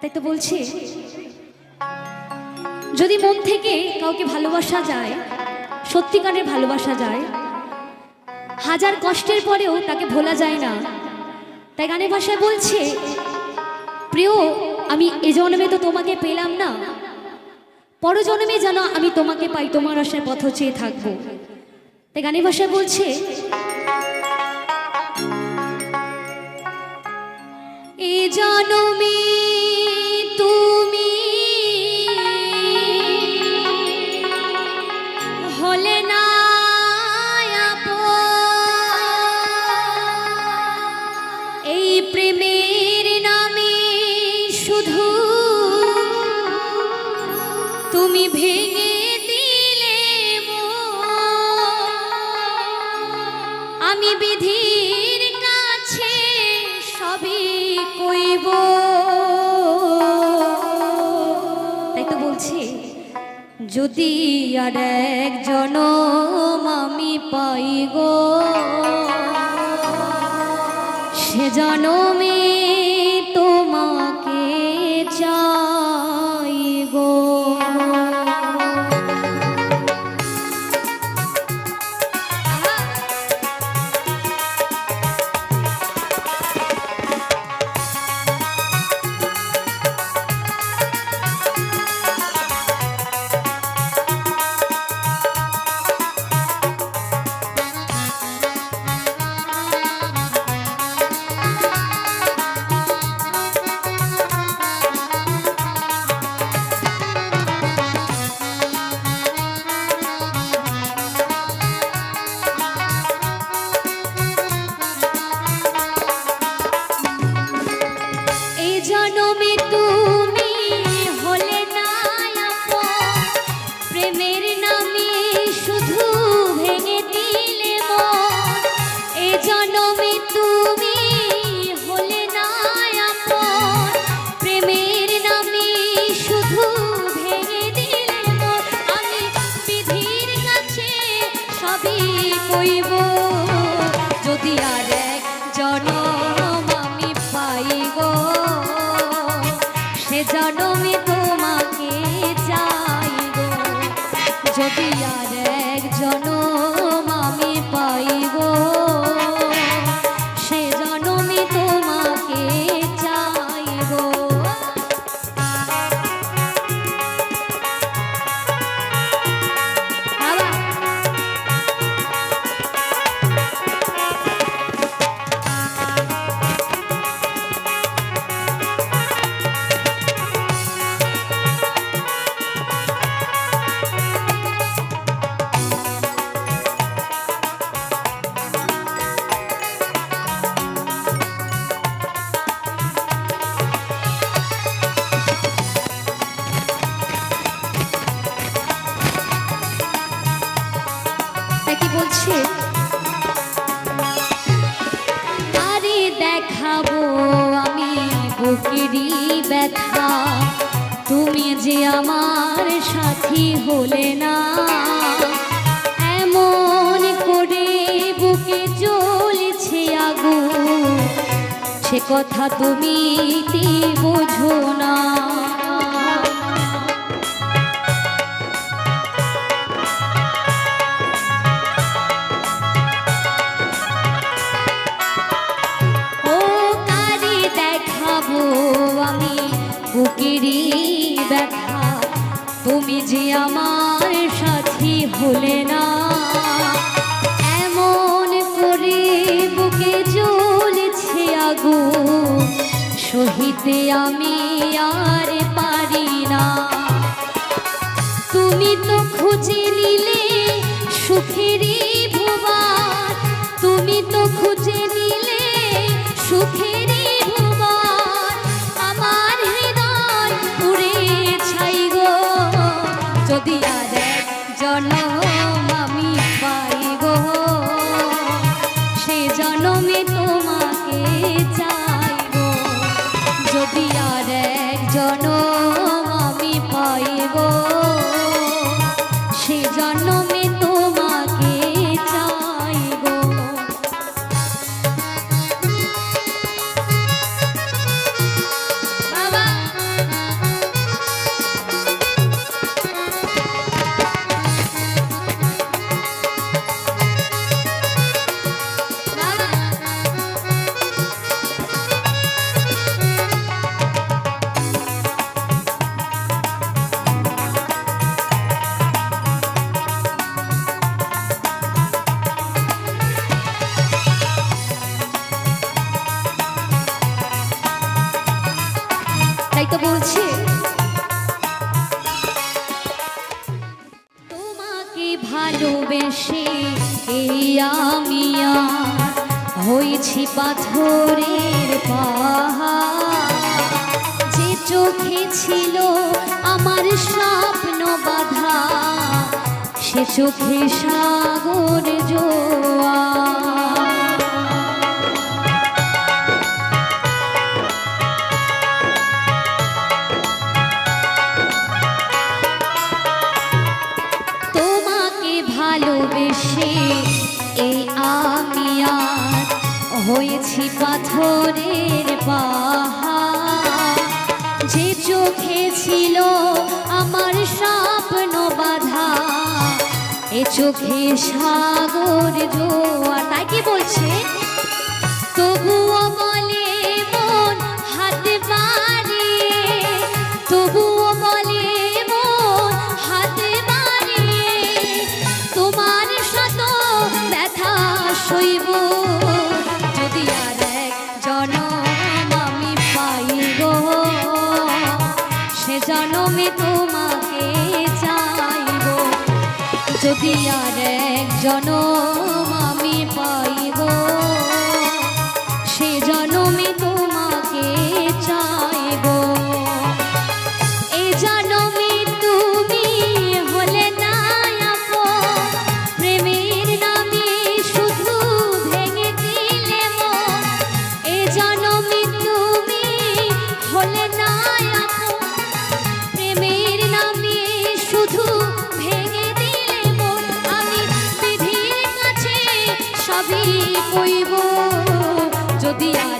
তাই তো বলছি, যদি মন থেকে কাউকে ভালোবাসা যায়, সত্যিকারের ভালোবাসা যায়, হাজার কষ্টের পরেও তাকে ভোলা যায় না। তাই গানের ভাষায় বলছে, প্রিয়, আমি এ জন্মে তো তোমাকে পেলাম না। পরজন্মে যেন আমি তোমাকে পাই, তোমার আশায় পথ চেয়ে থাকব। তাই গানের ভাষায় বলছে, এ জনমে তুমি ভেঙে দিলে। আমি বিধির কাছে সবই কইব তাই তো বলছি, যদি আর এক জনম আমি পাই গো সে জনমে যদি আর বলছে, আরে দেখাবো আমি বুকেরই ব্যথা। তুমি যে আমার সাথী হলে না, এমন করে বুকে জ্বলছে আগুন। সে কথা তুমি বোঝো না। হলে না। এমন করে বুকে জ্বলছে আগু সহিতে আমি আর পারি না। তুমি তো খুঁজে নিলে সুখেরই সে এই আমিয়া হয়েছি পাথরের পাহাড়। যে চোখে ছিল আমার স্বপ্ন বাধা, সে চোখে সাগর জোয়া হয়েছি পাথরের পাহা যে চোখে ছিল আমার স্বপ্ন বাধা, এ চোখে সাগর তাই কি বলছে? তবু যদি আর একজন the eye.